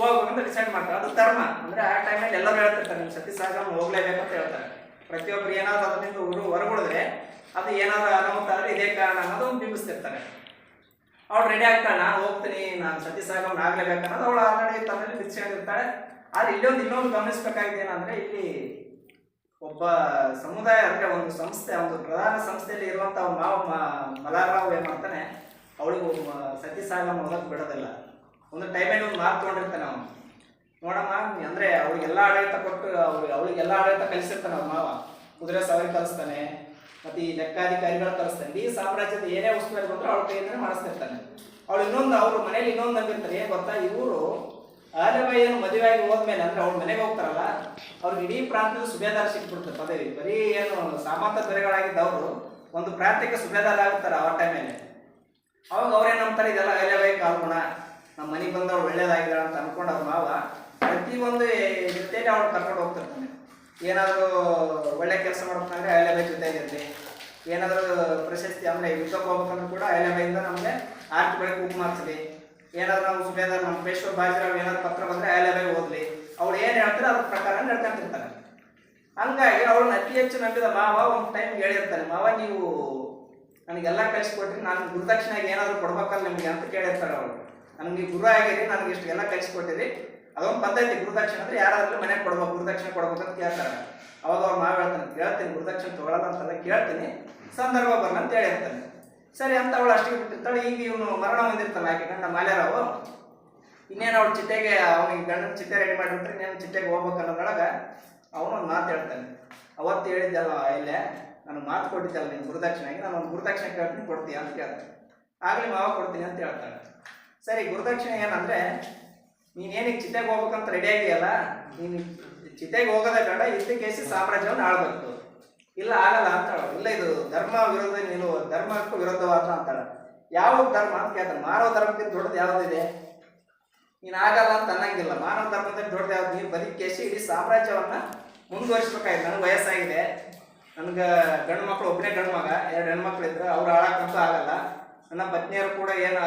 ಹೋಗ್ಬೇಕಂತ ಡಿಸೈಡ್ ಮಾಡ್ತಾರೆ. ಅದು ಧರ್ಮ. ಅಂದ್ರೆ ಆ ಟೈಮಲ್ಲಿ ಎಲ್ಲರೂ ಹೇಳ್ತಿರ್ತಾರೆ ನೀವು ಸತಿ ಸಹಗಮ ಹೋಗ್ಲೇಬೇಕು ಅಂತ ಹೇಳ್ತಾರೆ. ಪ್ರತಿಯೊಬ್ರು ಏನಾದ್ರು ಅದರಿಂದ ಊರು ಹೊರಗುಳಿದ್ರೆ ಅದು ಏನಾದ್ರು ಅನಾಹುತ ಆದ್ರೆ ಇದೇ ಕಾರಣ ಅನ್ನೋದು ಬಿಂಬಿಸ್ತಿರ್ತಾರೆ. ಅವಳು ರೆಡಿ ಆಗ್ತಾಳೆ, ನಾನು ಹೋಗ್ತೀನಿ, ನಾನು ಸತಿ ಸಾಗಮ್ ಆಗ್ಲೇಬೇಕು ಅನ್ನೋದು ಅವಳು ಆಲ್ರೆಡಿ ತನ್ನಲ್ಲಿ ಬಿಚ್ಚಿರ್ತಾಳೆ ಆದ್ರೆ ಇಲ್ಲೊಂದು ಇನ್ನೊಂದು ಗಮನಿಸಬೇಕಾಗಿದೆ ಏನಂದ್ರೆ ಇಲ್ಲಿ ಒಬ್ಬ ಸಮುದಾಯ ಅಂದ್ರೆ ಒಂದು ಸಂಸ್ಥೆ, ಒಂದು ಪ್ರಧಾನ ಸಂಸ್ಥೆಯಲ್ಲಿ ಇರುವಂತ ಮಾವ ಮಲಾರಾವ್ ಏನ್ ಮಾಡ್ತಾನೆ ಅವಳಿಗೆ ಸತಿ ಸಾಗಮ ಹೋಗಕ್ ಬಿಡೋದಿಲ್ಲ. ಒಂದು ಟೈಮಲ್ಲಿ ಒಂದು ಮಾತು ತೊಗೊಂಡಿರ್ತಾನೆ ಅವನು. ನೋಡಮ್ಮ ಅಂದರೆ ಅವ್ರಿಗೆಲ್ಲ ಆಡಳಿತ ಕೊಟ್ಟು ಅವ್ರಿಗೆ ಅವಳಿಗೆಲ್ಲ ಆಡಳಿತ ಕಲಿಸಿರ್ತಾನೆ ಅವ್ರ ಮಾವ. ಕುದುರೆ ಸವಾರಿ ಕಲಿಸ್ತಾನೆ ಮತ್ತೆ ಈ ಲೆಕ್ಕಾಧಿಕಾರಿಗಳು ಕಲಿಸ್ತಾನೆ ಈ ಸಾಮ್ರಾಜ್ಯದ ಏನೇ ವಸ್ತುಗಳು ಬಂದ್ರೆ ಅವ್ರ ಕೈಯಿಂದ ಮಾಡಿಸ್ತಿರ್ತಾನೆ. ಅವಳು ಇನ್ನೊಂದು ಅವ್ರ ಮನೇಲಿ ಇನ್ನೊಂದು ನಂಬಿರ್ತಾರೆ ಏನು ಗೊತ್ತಾ? ಇವರು ಆದವಯ್ಯನ ಮದುವೆ ಆಗಿ ಹೋದ್ಮೇಲೆ ಅಂದ್ರೆ ಅವ್ರ ಮನೆಗೆ ಹೋಗ್ತಾರಲ್ಲ, ಅವ್ರಿಗೆ ಇಡೀ ಪ್ರಾಂತ್ಯದ ಸುಬೇದಾರ ಸಿಕ್ಬಿಡ್ತಾರೆ ಪದವಿ. ಬರೀ ಏನು ಸಾಮಾನ್ಯ ದೊರೆಗಳಾಗಿದ್ದ ಅವರು ಒಂದು ಪ್ರಾಂತ್ಯಕ್ಕೆ ಸುಬೇದಾರ ಆಗ್ತಾರೆ ಆ ಟೈಮಲ್ಲಿ ಅವಾಗ ಮನೆಗೆ ಬಂದವಳು ಒಳ್ಳೇದಾಗಿದ್ದಾಳೆ ಅಂತ ಅನ್ಕೊಂಡು ಅದು ಮಾವ ಪ್ರತಿ ಒಂದು ಜೊತೆಗೆ ಅವಳು ಕರ್ಕೊಂಡು ಹೋಗ್ತಿರ್ತಾನೆ. ಏನಾದರೂ ಒಳ್ಳೆ ಕೆಲಸ ಮಾಡ್ಬೇಕಂದ್ರೆ ಅಯಲಬೈ ಜೊತೆ ಇರಲಿ. ಏನಾದರೂ ಪ್ರಶಸ್ತಿ ಅಂದರೆ ಯುದ್ಧಕ್ಕೆ ಹೋಗ್ಬೇಕಂದ್ರೆ ಕೂಡ ಅಲೆಬಾಯಿಂದ ನಮಗೆ ಆರ್ಟ್ ಬೆಳಗ್ಗೆ ಉಪ್ಪು ಹಚ್ಚಲಿ ಏನಾದರೂ ನಾವು ಸುಬೇದಾರ್ ನಮ್ಮ ಪೇಶ್ವರ್ ಬಾಜಿರಾವ್ ಏನಾದ್ರು ಪತ್ರ ಬಂದ್ರೆ ಅಲೆಬಾಯಿ ಓದ್ಲಿ. ಅವ್ಳು ಏನು ಹೇಳ್ತಾರೆ ಅದ್ರ ಪ್ರಕಾರ ನಡ್ಕೊಂತಿರ್ತಾರೆ. ಹಂಗಾಗಿ ಅವಳನ್ನ ಅತಿ ಹೆಚ್ಚು ನಂಬಿದ ಮಾವ ಒಂದು ಟೈಮ್ ಹೇಳಿರ್ತಾನೆ ಮಾವ ನೀವು ನನಗೆಲ್ಲ ಕಳಿಸ್ಕೊಟ್ರಿ, ನಾನು ಗುರುದಕ್ಷಿಣೆಗೆ ಏನಾದರೂ ಕೊಡ್ಬೇಕಲ್ಲ ನಿಮಗೆ ಅಂತ ಕೇಳಿರ್ತಾರೆ ಅವಳು ನನಗೆ ಗುರು ಆಗಿರಿ ನನಗೆ ಇಷ್ಟು ಎಲ್ಲ ಕಳಿಸ್ಕೊಟ್ಟಿರಿ ಅದೊಂದು ಪದ್ಧತಿ, ಗುರುದಕ್ಷಿಣೆ ಅಂದ್ರೆ ಯಾರಾದ್ರೂ ಮನೆಗೆ ಕೊಡ್ಬೇಕು, ಗುರುದಕ್ಷಿಣೆ ಕೊಡ್ಬೇಕು ಅಂತ ಕೇಳ್ತಾರೆ. ಅವಾಗ ಅವ್ರು ಮಾವ ಹೇಳ್ತಾನೆ ಕೇಳ್ತೀನಿ ಗುರುದಕ್ಷಿಣೆ ತಗೊಳ್ಳಲ್ಲ ಅಂತಲ್ಲ ಕೇಳ್ತೀನಿ. ಸಂದರ್ಭ ಬರಲ್ಲ ಅಂತ ಹೇಳಿರ್ತಾನೆ ಸರಿ, ಅಂತ ಅವಳು ಅಷ್ಟಿಗೆ ಬಿಟ್ಟಿರ್ತಾಳೆ. ಈಗ ಇವನು ಮರಣ ಹೊಂದಿರ್ತಾನೆ ಆಕೆ ಗಂಡ ಮಾಲ್ಯರಾವು. ಇನ್ನೇನು ಅವಳು ಚಿತೆಗೆ, ಅವನಿಗೆ ಗಂಡನ ಚಿತೆ ರೆಡಿ ಮಾಡಿಬಿಟ್ರೆ ಇನ್ನೇನು ಚಿಟ್ಟೆಗೆ ಹೋಗ್ಬೇಕು ಅವನು ಒಂದು ಮಾತು ಹೇಳ್ತಾನೆ. ಅವತ್ತು ಹೇಳಿದ್ದಲ್ಲ ಇಲ್ಲೇ, ನಾನು ಮಾತು ಕೊಟ್ಟಿದ್ದಲ್ಲ ನೀನು ಗುರುದಕ್ಷಿಣೆಗೆ, ನಾನು ಒಂದು ಗುರುದಕ್ಷಿಣೆ ಕೇಳ್ತೀನಿ, ಕೊಡ್ತೀಯ? ಅಂತ ಕೇಳ್ತಾನೆ. ಆಗಲಿ ಮಾವ, ಕೊಡ್ತೀನಿ ಅಂತ ಹೇಳ್ತಾಳೆ. ಸರಿ, ಗುರುದಕ್ಷಿಣೆ ಏನಂದ್ರೆ ನೀನೇನಿಗೆ ಚಿತೆಗೆ ಹೋಗ್ಬೇಕಂತ ರೆಡಿ ಆಗಿಯಲ್ಲ, ನೀನು ಚಿತೆಗೆ ಹೋಗೋದೇ ಕಂಡ ಇದ್ದ ಕೇಸಿ ಸಾಮ್ರಾಜ್ಯವನ್ನು ಆಳ್ಬೇಕು. ಇಲ್ಲ, ಆಗಲ್ಲ ಅಂತಾಳು. ಇಲ್ಲ, ಇದು ಧರ್ಮ ವಿರೋಧ ನೀನು ಧರ್ಮಕ್ಕೂ ವಿರೋಧವಾದ ಅಂತಾಳ. ಯಾವ ಧರ್ಮ ಅಂತ ಕೇಳ್ತಾರೆ ಮಾನವ ಧರ್ಮಕ್ಕಿಂತ ದೊಡ್ಡದು ಇದೆ? ನೀನು ಆಗಲ್ಲ ಅಂತ ಅನ್ನಂಗಿಲ್ಲ. ಮಾನವ ಧರ್ಮದಲ್ಲಿ ದೊಡ್ಡದು ಯಾವ್ದು? ನೀನು ಬದುಕೇಸಿ ಇಡೀ ಸಾಮ್ರಾಜ್ಯವನ್ನ ಮುಂದುವರಿಸ್ಬೇಕಾಯ್ತು. ನನಗೆ ವಯಸ್ಸಾಗಿದೆ. ನನಗೆ ಗಂಡು ಮಕ್ಕಳು ಒಬ್ಬನೇ ಗಂಡು ಮಗ ಎರಡು ಹೆಣ್ಮಕ್ಳು ಇದ್ರು ಅವ್ರು ಆಳಕ್ಕಂತೂ ಆಗಲ್ಲ. ನನ್ನ ಪತ್ನಿಯರು ಕೂಡ ಏನು